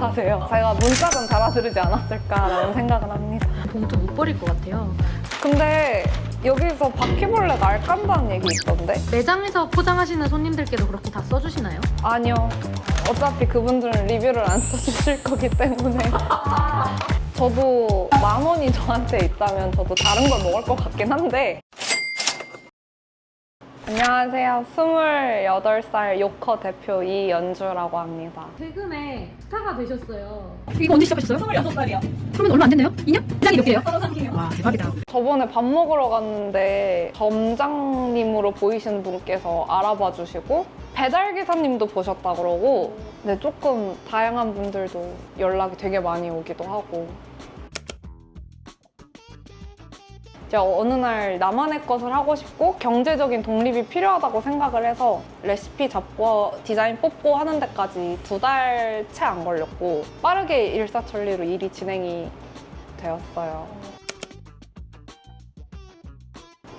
하세요. 제가 잘 알아들으지 않았을까라는 생각을 합니다. 봉투 못 버릴 것 같아요. 근데 여기서 바퀴벌레 날 깐다는 얘기 있던데? 매장에서 포장하시는 손님들께도 그렇게 다 써주시나요? 아니요. 어차피 그분들은 리뷰를 안 써주실 거기 때문에. 저도 만 원이 저한테 있다면 저도 다른 걸 먹을 것 같긴 한데. 안녕하세요. 28살 요커 대표 이연주라고 합니다. 최근에 스타가 되셨어요. 이거 언제 시작하셨어요? 26살이요. 그러면 얼마 안 됐나요? 2년? 시작이 몇 개예요? 와 대박이다. 저번에 밥 먹으러 갔는데 점장님으로 보이시는 분께서 알아봐 주시고 배달 기사님도 보셨다 그러고 근데 조금 다양한 분들도 연락이 되게 많이 오기도 하고 이제 어느 날 나만의 것을 하고 싶고 경제적인 독립이 필요하다고 생각을 해서 레시피 잡고 디자인 뽑고 하는 데까지 두 달 채 안 걸렸고 빠르게 일사천리로 일이 진행이 되었어요.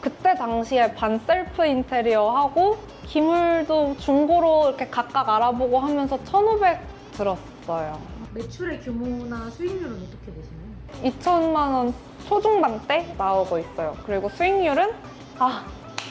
그때 당시에 반 셀프 인테리어 하고 기물도 중고로 이렇게 각각 알아보고 하면서 1,500 들었어요. 매출의 규모나 수익률은 어떻게 되시나요? 2천만 원 초중반대 나오고 있어요. 그리고 수익률은 아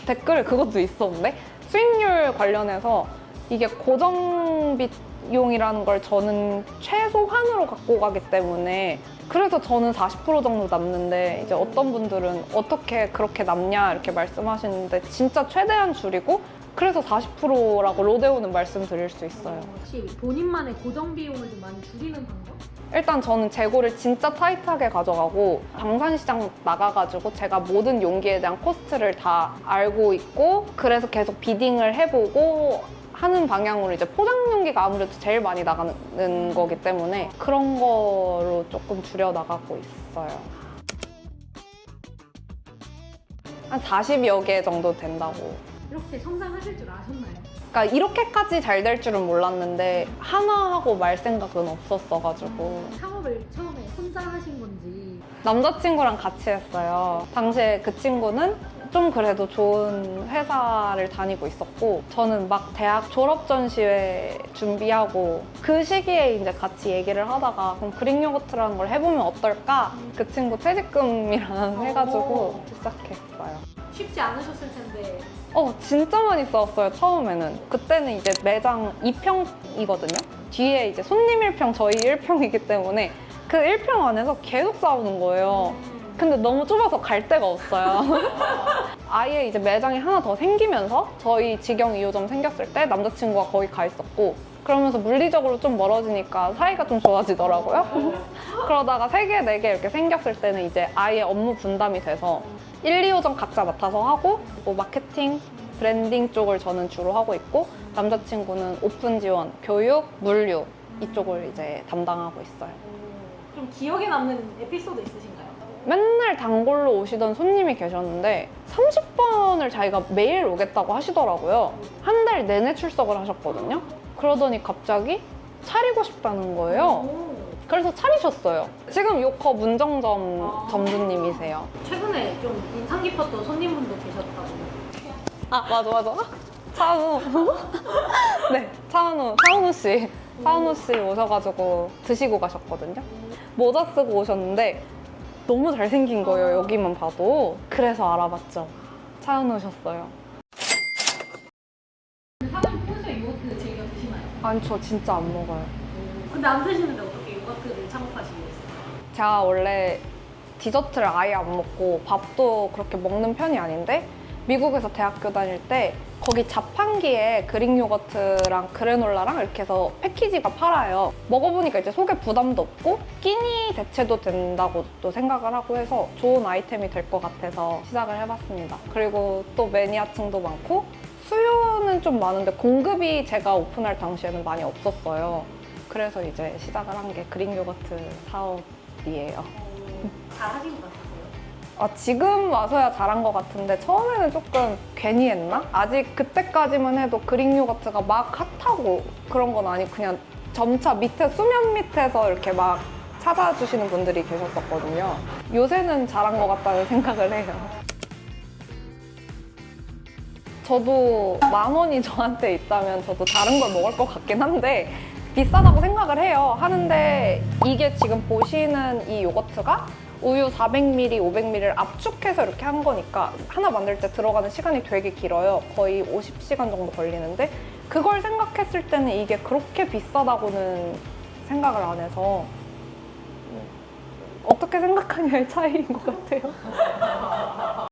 댓글에 그것도 있었는데 수익률 관련해서 이게 고정 비 용이라는 걸 저는 최소한으로 갖고 가기 때문에 그래서 저는 40% 정도 남는데 이제 어떤 분들은 어떻게 그렇게 남냐 이렇게 말씀하시는데 진짜 최대한 줄이고 그래서 40%라고 로데오는 말씀드릴 수 있어요. 혹시 본인만의 고정 비용을 좀 많이 줄이는 방법? 일단 저는 재고를 진짜 타이트하게 가져가고 방산시장 나가가지고 제가 모든 용기에 대한 코스트를 다 알고 있고 그래서 계속 비딩을 해보고 하는 방향으로 이제 포장 용기가 아무래도 제일 많이 나가는 거기 때문에 그런 거로 조금 줄여 나가고 있어요. 한 40여 개 정도 된다고 이렇게 성장하실 줄 아셨나요? 그러니까 이렇게까지 잘 될 줄은 몰랐는데 하나 하고 말 생각은 없었어가지고 창업을 처음에 혼자 하신 건지 남자친구랑 같이 했어요. 당시에 그 친구는 좀 그래도 좋은 회사를 다니고 있었고 저는 막 대학 졸업 전시회 준비하고 그 시기에 이제 같이 얘기를 하다가 그럼 그릭 요거트라는 걸 해보면 어떨까? 그 친구 퇴직금이랑 해가지고 시작했어요. 쉽지 않으셨을 텐데 어, 진짜 많이 싸웠어요, 처음에는. 그때는 이제 매장 2평이거든요. 뒤에 이제 손님 1평, 저희 1평이기 때문에 그 1평 안에서 계속 싸우는 거예요. 근데 너무 좁아서 갈 데가 없어요. 아예 이제 매장이 하나 더 생기면서 저희 직영 2호점 생겼을 때 남자친구가 거기 가 있었고 그러면서 물리적으로 좀 멀어지니까 사이가 좀 좋아지더라고요. 그러다가 3개, 4개 이렇게 생겼을 때는 이제 아예 업무 분담이 돼서 1, 2호점 각자 맡아서 하고 뭐 마케팅, 브랜딩 쪽을 저는 주로 하고 있고 남자친구는 오픈 지원, 교육, 물류 이쪽을 이제 담당하고 있어요. 좀 기억에 남는 에피소드 있으신가요? 맨날 단골로 오시던 손님이 계셨는데 30번을 자기가 매일 오겠다고 하시더라고요. 한 달 내내 출석을 하셨거든요. 그러더니 갑자기 차리고 싶다는 거예요. 그래서 차리셨어요. 지금 요커 문정점 아. 점주님이세요. 최근에 좀 인상 깊었던 손님분도 계셨다고 아 맞아 맞아. 차은우. 네 차은우 차은우 씨. 차은우 씨 오셔가지고 드시고 가셨거든요. 모자 쓰고 오셨는데 너무 잘생긴 거예요 여기만 봐도. 그래서 알아봤죠. 차은우셨어요. 사장님 평소에 요거트 즐겨 드시나요? 아니 저 진짜 안 먹어요. 근데 안 드시는데 어떻게 요거트를 창업하시게 됐어요? 제가 원래 디저트를 아예 안 먹고 밥도 그렇게 먹는 편이 아닌데 미국에서 대학교 다닐 때 거기 자판기에 그릭 요거트랑 그래놀라랑 이렇게 해서 패키지가 팔아요. 먹어보니까 이제 속에 부담도 없고 끼니 대체도 된다고 또 생각을 하고 해서 좋은 아이템이 될 것 같아서 시작을 해봤습니다. 그리고 또 매니아층도 많고 수요는 좀 많은데 공급이 제가 오픈할 당시에는 많이 없었어요. 그래서 이제 시작을 한 게 그릭 요거트 사업이에요. 잘 하신 것 같으세요? 아, 지금 와서야 잘한 것 같은데 처음에는 조금 괜히 했나? 아직 그때까지만 해도 그릭 요거트가 막 핫하고 그런 건 아니고 그냥 점차 밑에 수면 밑에서 이렇게 막 찾아주시는 분들이 계셨었거든요. 요새는 잘한 것 같다는 생각을 해요. 저도 만 원이 저한테 있다면 저도 다른 걸 먹을 것 같긴 한데 비싸다고 생각을 해요. 하는데 이게 지금 보시는 이 요거트가 우유 400ml, 500ml를 압축해서 이렇게 한 거니까 하나 만들 때 들어가는 시간이 되게 길어요. 거의 50시간 정도 걸리는데 그걸 생각했을 때는 이게 그렇게 비싸다고는 생각을 안 해서 어떻게 생각하냐의 차이인 것 같아요.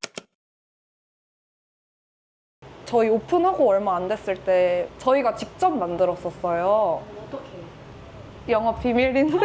저희 오픈하고 얼마 안 됐을 때 저희가 직접 만들었었어요. 어떻게? 영업 비밀인데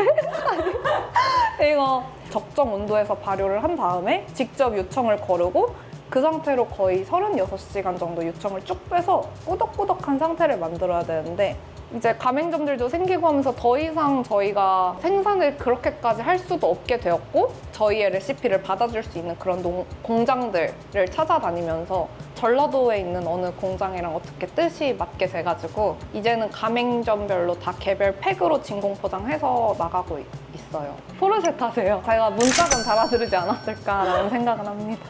이거 적정 온도에서 발효를 한 다음에 직접 요청을 거르고 그 상태로 거의 36시간 정도 요청을 쭉 빼서 꾸덕꾸덕한 상태를 만들어야 되는데 이제 가맹점들도 생기고 하면서 더 이상 저희가 생산을 그렇게까지 할 수도 없게 되었고 저희의 레시피를 받아줄 수 있는 그런 농- 공장들을 찾아다니면서 전라도에 있는 어느 공장이랑 어떻게 뜻이 맞게 돼가지고 이제는 가맹점별로 다 개별 팩으로 진공 포장해서 나가고 있- 있어요. 포르쉐 타세요. 제가 문짝은 달아드리지 않았을까라는 생각은 합니다.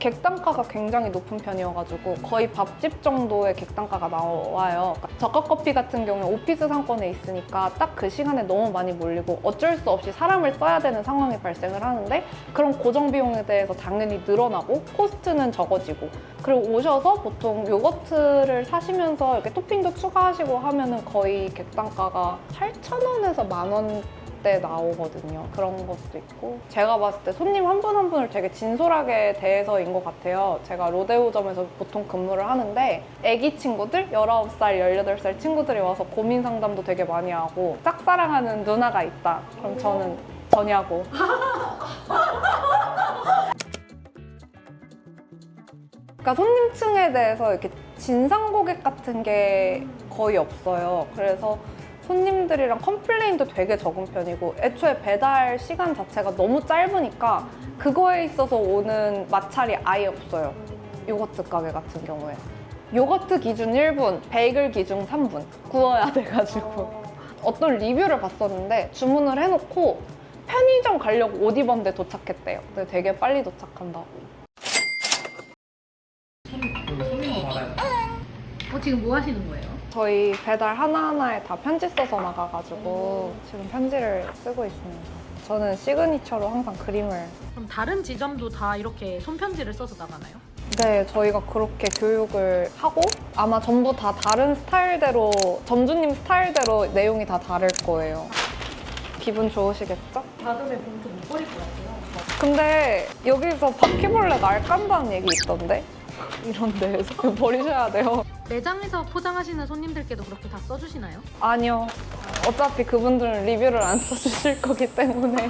객단가가 굉장히 높은 편이어가지고 거의 밥집 정도의 객단가가 나와요. 그러니까 저가 커피 같은 경우는 오피스 상권에 있으니까 딱 그 시간에 너무 많이 몰리고 어쩔 수 없이 사람을 써야 되는 상황이 발생을 하는데 그런 고정 비용에 대해서 당연히 늘어나고 코스트는 적어지고 그리고 오셔서 보통 요거트를 사시면서 이렇게 토핑도 추가하시고 하면은 거의 객단가가 8,000원에서 만 원. 때 나오거든요. 그런 것도 있고 제가 봤을 때 손님 한분한 분을 되게 진솔하게 대해서인 것 같아요. 제가 로데오점에서 보통 근무를 하는데 애기 친구들 19살, 18살 친구들이 와서 고민 상담도 되게 많이 하고 짝사랑하는 누나가 있다. 그럼 저는 전야고 그러니까 손님층에 대해서 이렇게 진상 고객 같은 게 거의 없어요. 그래서 손님들이랑 컴플레인도 되게 적은 편이고 애초에 배달 시간 자체가 너무 짧으니까 그거에 있어서 오는 마찰이 아예 없어요. 요거트 가게 같은 경우에. 요거트 기준 1분, 베이글 기준 3분 구워야 돼가지고 어떤 리뷰를 봤었는데 주문을 해놓고 편의점 가려고 옷 입었는데 도착했대요. 근데 되게 빨리 도착한다고. 어, 지금 뭐 하시는 거예요? 저희 배달 하나하나에 다 편지 써서 나가가지고 지금 편지를 쓰고 있습니다. 저는 시그니처로 항상 그림을 그럼 다른 지점도 다 이렇게 손편지를 써서 나가나요? 네, 저희가 그렇게 교육을 하고 아마 전부 다 다른 스타일대로 점주님 스타일대로 내용이 다 다를 거예요. 기분 좋으시겠죠? 다음에 봉투 못 버릴 것 같아요. 근데 여기서 바퀴벌레 날 깐다는 얘기 있던데? 이런 데에서 버리셔야 돼요. 매장에서 포장하시는 손님들께도 그렇게 다 써주시나요? 아니요. 어차피 그분들은 리뷰를 안 써주실 거기 때문에.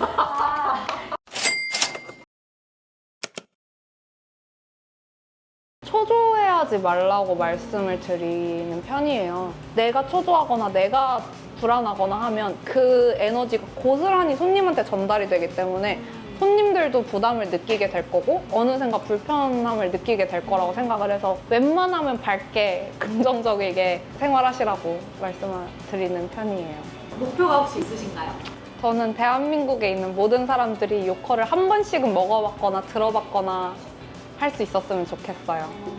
초조해하지 말라고 말씀을 드리는 편이에요. 내가 초조하거나 내가 불안하거나 하면 그 에너지가 고스란히 손님한테 전달이 되기 때문에 손님들도 부담을 느끼게 될 거고 어느샌가 불편함을 느끼게 될 거라고 생각을 해서 웬만하면 밝게 긍정적이게 생활하시라고 말씀을 드리는 편이에요. 목표가 혹시 있으신가요? 저는 대한민국에 있는 모든 사람들이 요커를 한 번씩은 먹어봤거나 들어봤거나 할 수 있었으면 좋겠어요.